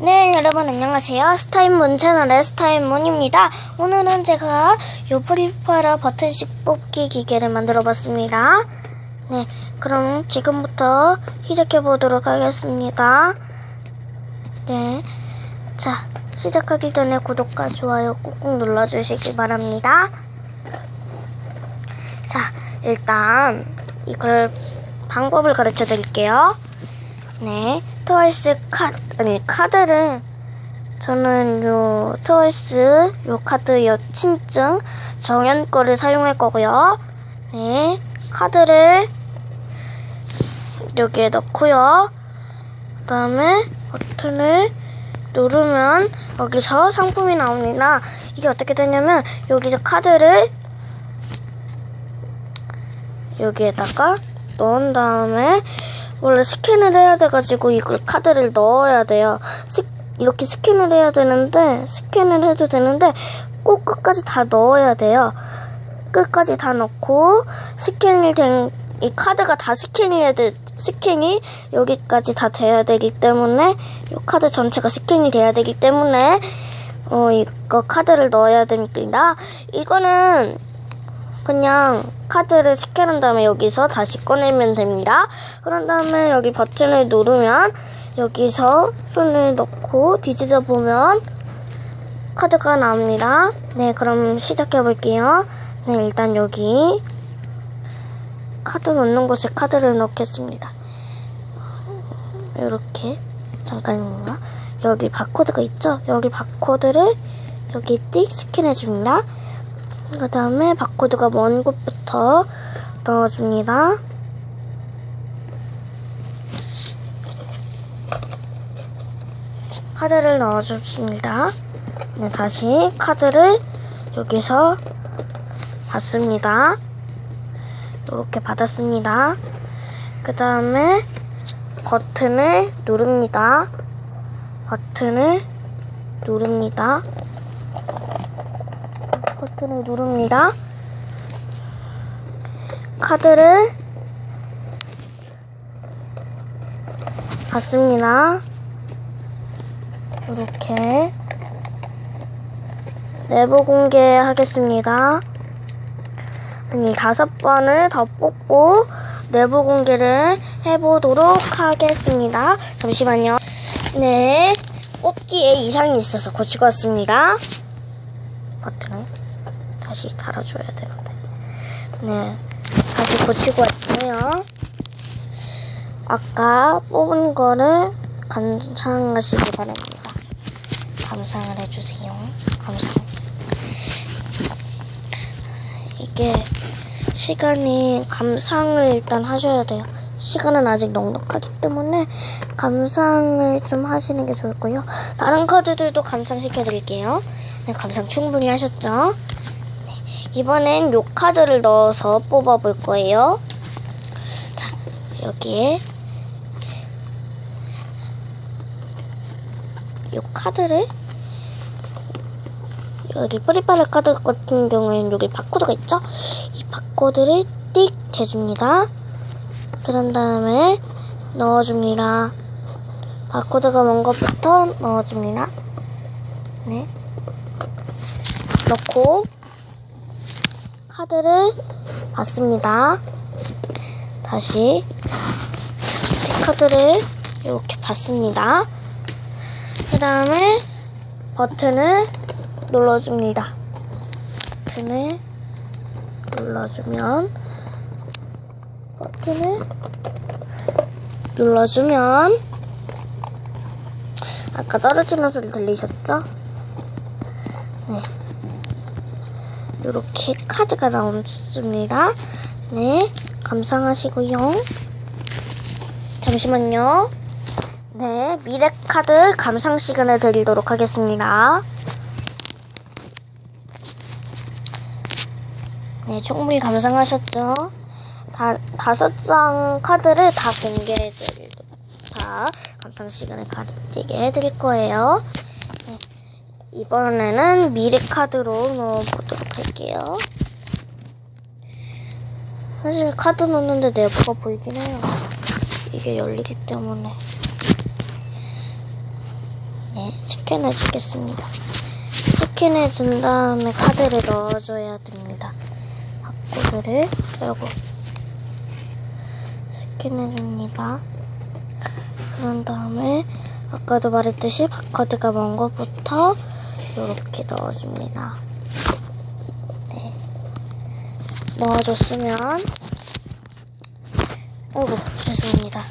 네, 여러분 안녕하세요. 스타인문 채널의 스타인문입니다. 오늘은 제가 요 프리파라 버튼식 뽑기 기계를 만들어 봤습니다. 네, 그럼 지금부터 시작해 보도록 하겠습니다. 네. 자, 시작하기 전에 구독과 좋아요 꾹꾹 눌러주시기 바랍니다. 자, 일단 이걸 방법을 가르쳐 드릴게요. 네, 트와이스 카 아니 카드를 저는 요 트와이스 요 카드 요 친증 정연 거를 사용할 거고요. 네, 카드를 여기에 넣고요. 그 다음에 버튼을 누르면 여기서 상품이 나옵니다. 이게 어떻게 되냐면 여기서 카드를 여기에다가 넣은 다음에 원래 스캔을 해야 돼가지고 이걸 카드를 넣어야 돼요. 스- 이렇게 스캔을 해야 되는데 스캔을 해도 되는데 꼭 끝까지 다 넣어야 돼요. 끝까지 다 넣고 스캔이 된 이 카드가 다 스캔이 해야 돼 스캔이 여기까지 다 돼야 되기 때문에 이 카드 전체가 스캔이 돼야 되기 때문에 어 이거 카드를 넣어야 됩니다. 이거는 그냥 카드를 스캔한 다음에 여기서 다시 꺼내면 됩니다. 그런 다음에 여기 버튼을 누르면 여기서 손을 넣고 뒤지다 보면 카드가 나옵니다. 네, 그럼 시작해 볼게요. 네, 일단 여기 카드 넣는 곳에 카드를 넣겠습니다. 이렇게 잠깐만요. 여기 바코드가 있죠? 여기 바코드를 여기 띡 스캔해 줍니다. 그 다음에 바코드가 먼 곳부터 넣어줍니다. 카드를 넣어줬습니다. 네, 다시 카드를 여기서 받습니다. 이렇게 받았습니다. 그 다음에 버튼을 누릅니다. 버튼을 누릅니다. 버튼을 누릅니다. 카드를 받습니다. 이렇게 내부 공개하겠습니다. 아니, 다섯 번을 더 뽑고 내부 공개를 해보도록 하겠습니다. 잠시만요. 네, 뽑기에 이상이 있어서 고치고 왔습니다. 버튼을 다시 달아줘야 되는데. 네, 다시 고치고 왔고요. 아까 뽑은 거를 감상하시기 바랍니다. 감상을 해주세요. 감상. 이게 시간이 감상을 일단 하셔야 돼요. 시간은 아직 넉넉하기 때문에 감상을 좀 하시는 게 좋을 거예요. 다른 카드들도 감상시켜 드릴게요. 네, 감상 충분히 하셨죠? 네, 이번엔 요 카드를 넣어서 뽑아 볼 거예요. 자, 여기에 요 카드를 여기 프리파라 카드 같은 경우에는 여기 바코드가 있죠? 이 바코드를 띡 대줍니다. 그런 다음에 넣어줍니다. 바코드가 먼 것부터 넣어줍니다. 네. 넣고 카드를 받습니다. 다시 카드를 이렇게 받습니다. 그 다음에 버튼을 눌러줍니다. 버튼을 눌러주면 버튼을 눌러주면 아까 떨어지는 소리 들리셨죠? 네. 이렇게 카드가 나옵니다. 네, 감상하시고요. 잠시만요. 네, 미래 카드 감상 시간을 드리도록 하겠습니다. 네, 충분히 감상하셨죠? 다, 다섯 장 카드를 다 공개해드릴, 다 감상 시간을 가지게 해드릴 거예요. 네, 이번에는 미래 카드로 넣어보도록 할게요. 사실 카드 넣는데 내부가 보이긴 해요. 이게 열리기 때문에. 네, 스캔해 주겠습니다. 스캔해 준 다음에 카드를 넣어줘야 됩니다. 바코드를 열고 스캔해 줍니다. 그런 다음에 아까도 말했듯이 바코드가 먼 것부터 이렇게 넣어줍니다. 네. 넣어줬으면 어구 죄송합니다.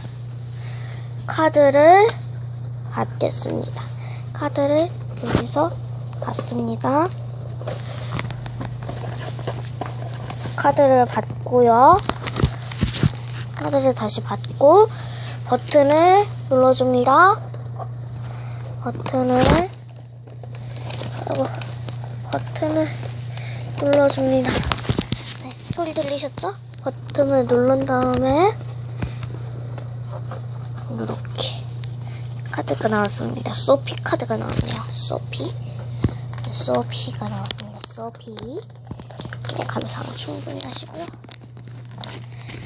카드를 받겠습니다. 카드를 여기서 받습니다. 카드를 받고요. 카드를 다시 받고 버튼을 눌러줍니다. 버튼을 아이고, 버튼을 눌러줍니다. 네, 소리 들리셨죠? 버튼을 누른 다음에 이렇게 카드가 나왔습니다. 소피 카드가 나왔네요. 소피. 네, 소피가 나왔습니다. 소피. 그냥 감상 충분히 하시고요.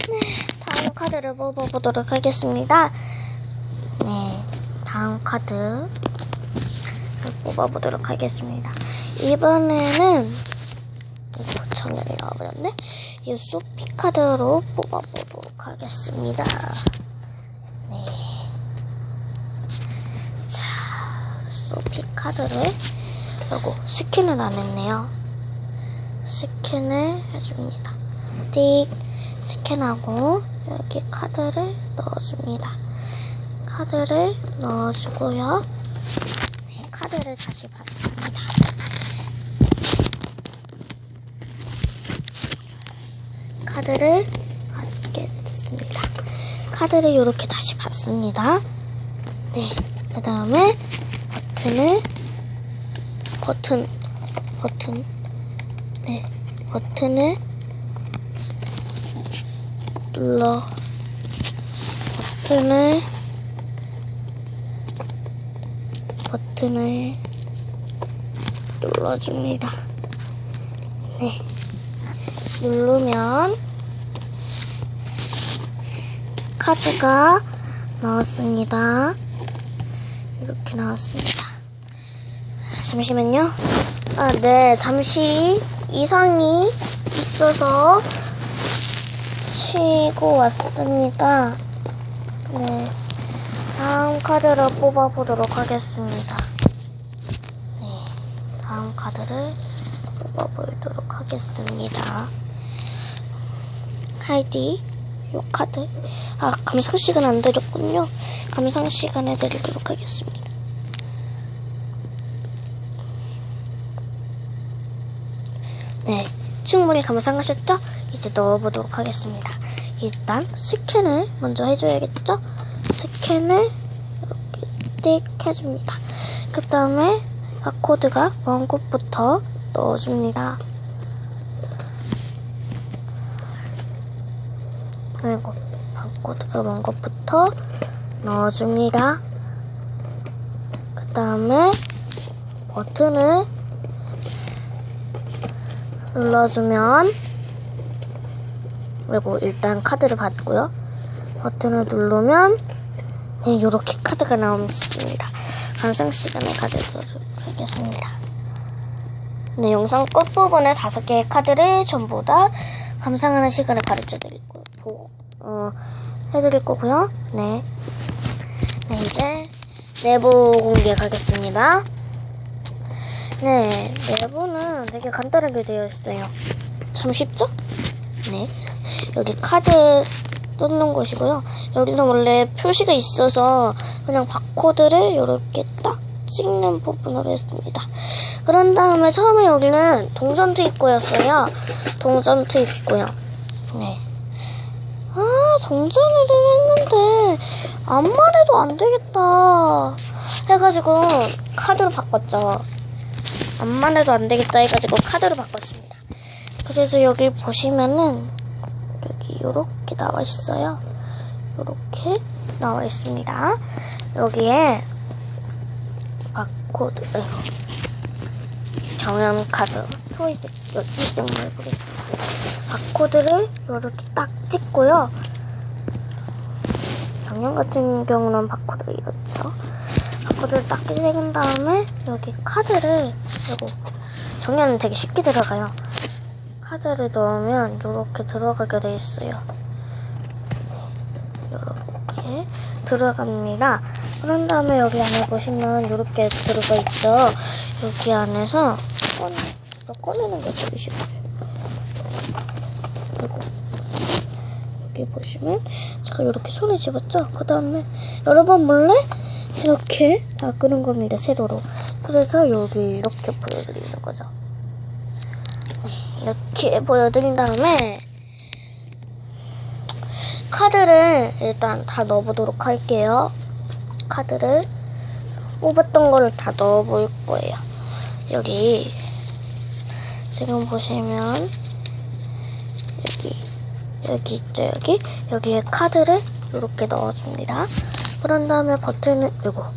네, 다음 카드를 뽑아보도록 하겠습니다. 네, 다음 카드 뽑아보도록 하겠습니다. 이번에는 오, 정렬이 나와버렸네. 이 소피 카드로 뽑아보도록 하겠습니다. 네. 자, 소피 카드를 요거 스캔을 안 했네요. 스캔을 해줍니다. 띡 스캔하고 여기 카드를 넣어줍니다. 카드를 넣어주고요. 네, 카드를 다시 받습니다. 카드를 받게 됐습니다. 카드를 이렇게 다시 받습니다. 네, 그 다음에 버튼을 버튼 버튼 네 버튼을 눌러 버튼을 버튼을 눌러줍니다. 네 누르면 카드가 나왔습니다. 이렇게 나왔습니다. 잠시만요. 아, 네, 잠시 이상이 있어서 쉬고 왔습니다. 네, 다음 카드를 뽑아보도록 하겠습니다. 네, 다음 카드를 뽑아보도록 하겠습니다. 하이디, 요 카드. 아, 감상 시간 안 드렸군요. 감상 시간에 드리도록 하겠습니다. 네, 충분히 감상하셨죠? 이제 넣어보도록 하겠습니다. 일단 스캔을 먼저 해줘야겠죠? 스캔을 이렇게 띡 해줍니다. 그 다음에 바코드가 먼 곳부터 넣어줍니다. 그리고 바코드가 먼 곳부터 넣어줍니다. 그 다음에 버튼을 눌러주면 그리고 일단 카드를 받고요. 버튼을 누르면 네, 이렇게 카드가 나옵니다. 감상 시간에 카드 들도록 하겠습니다. 네, 영상 끝부분에 다섯 개의 카드를 전부 다 감상하는 시간을 가르쳐 드릴 거, 보, 어, 해드릴 거고요. 네. 네, 이제 내부 공개 가겠습니다. 네, 내부는 되게 간단하게 되어 있어요. 참 쉽죠? 네. 여기 카드 뜯는 곳이고요. 여기는 원래 표시가 있어서 그냥 바코드를 이렇게 딱 찍는 부분으로 했습니다. 그런 다음에 처음에 여기는 동전 투 입구였어요. 동전 투 입구요. 네. 아, 동전을 했는데 암만 해도 안 되겠다. 해가지고 카드로 바꿨죠. 암만 해도 안 되겠다 해가지고 카드로 바꿨습니다. 그래서 여기 보시면은 여기 요렇게 나와 있어요. 요렇게 나와 있습니다. 여기에 바코드, 경연 카드, 초이스, 시스템을 보겠습니다. 바코드를 요렇게 딱 찍고요. 작년 같은 경우는 바코드가 이렇죠. 바코드를 딱 찍은 다음에 여기 카드를 이거 정리하면 되게 쉽게 들어가요. 카드를 넣으면 이렇게 들어가게 돼 있어요. 이렇게 들어갑니다. 그런 다음에 여기 안에 보시면 이렇게 들어가 있죠. 여기 안에서 꺼내, 꺼내는 거 쉽고요. 그리고 여기 보시면 제가 이렇게 손에 집었죠. 그 다음에 여러분 몰래 이렇게 다 끄는 겁니다. 세로로. 그래서 여기 이렇게 보여드리는 거죠. 이렇게 보여드린 다음에 카드를 일단 다 넣어보도록 할게요. 카드를 뽑았던 거를 다 넣어볼 거예요. 여기 지금 보시면 여기 여기 있죠 여기 여기에 카드를 이렇게 넣어줍니다. 그런 다음에 버튼을 이거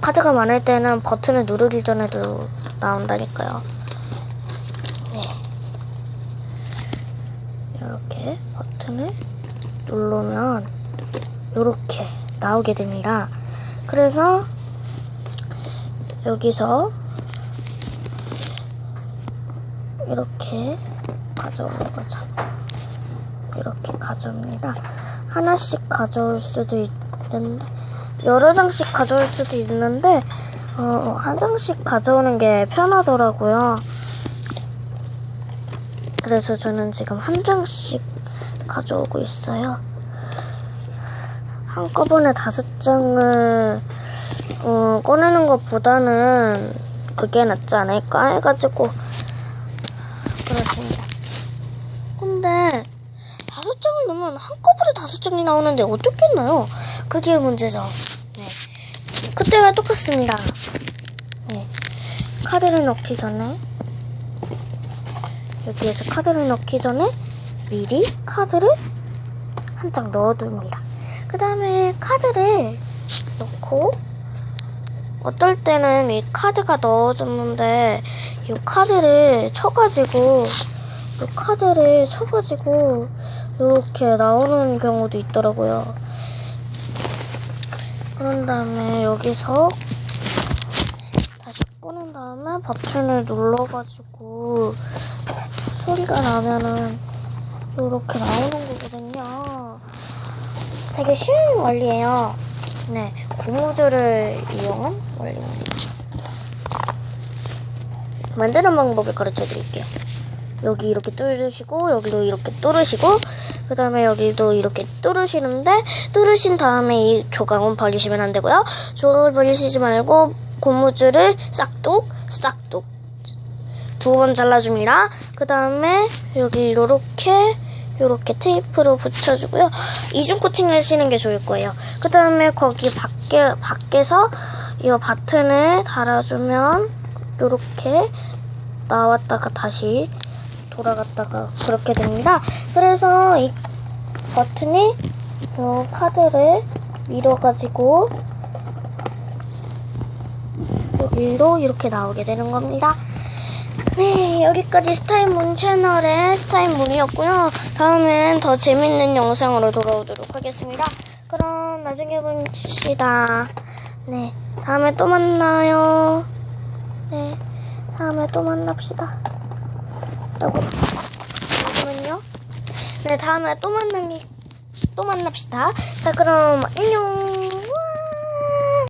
카드가 많을 때는 버튼을 누르기 전에도 나온다니까요. 네. 이렇게 버튼을 누르면 이렇게 나오게 됩니다. 그래서 여기서 이렇게 가져오는 거죠. 이렇게 가져옵니다. 하나씩 가져올 수도 있는데 여러 장씩 가져올 수도 있는데 어, 한 장씩 가져오는 게 편하더라고요. 그래서 저는 지금 한 장씩 가져오고 있어요. 한꺼번에 다섯 장을 어, 꺼내는 것보다는 그게 낫지 않을까 해가지고 그렇습니다. 근데 다섯 장을 넣으면 한꺼번에 다섯 장이 나오는데 어떻겠나요? 그게 문제죠. 네. 그때와 똑같습니다. 네. 카드를 넣기 전에 여기에서 카드를 넣기 전에 미리 카드를 한 장 넣어둡니다. 그 다음에 카드를 넣고 어떨 때는 이 카드가 넣어줬는데 이 카드를 쳐가지고 이 카드를 쳐가지고 이렇게 나오는 경우도 있더라고요. 그런 다음에 여기서 다시 꺼낸 다음에 버튼을 눌러가지고 소리가 나면은 이렇게 나오는 거거든요. 되게 쉬운 원리예요. 네, 고무줄을 이용한 원리입니다. 만드는 방법을 가르쳐 드릴게요. 여기 이렇게 뚫으시고 여기도 이렇게 뚫으시고 그 다음에 여기도 이렇게 뚫으시는데 뚫으신 다음에 이 조각은 버리시면 안 되고요. 조각을 버리시지 말고 고무줄을 싹둑 싹둑 두 번 잘라줍니다. 그 다음에 여기 요렇게 요렇게 테이프로 붙여주고요. 이중 코팅을 하시는 게 좋을 거예요. 그 다음에 거기 밖에 밖에서 이 버튼을 달아주면 요렇게 나왔다가 다시 돌아갔다가 그렇게 됩니다. 그래서 이 버튼이 이 카드를 밀어가지고 여기로 이렇게 나오게 되는 겁니다. 네, 여기까지 스타일문 채널의 스타일문이었고요. 다음엔 더 재밌는 영상으로 돌아오도록 하겠습니다. 그럼 나중에 봅시다. 네, 다음에 또 만나요. 네, 다음에 또 만납시다. 여보, 잠깐만요. 네, 다음에 또 만나기, 또 만납시다. 자, 그럼 안녕.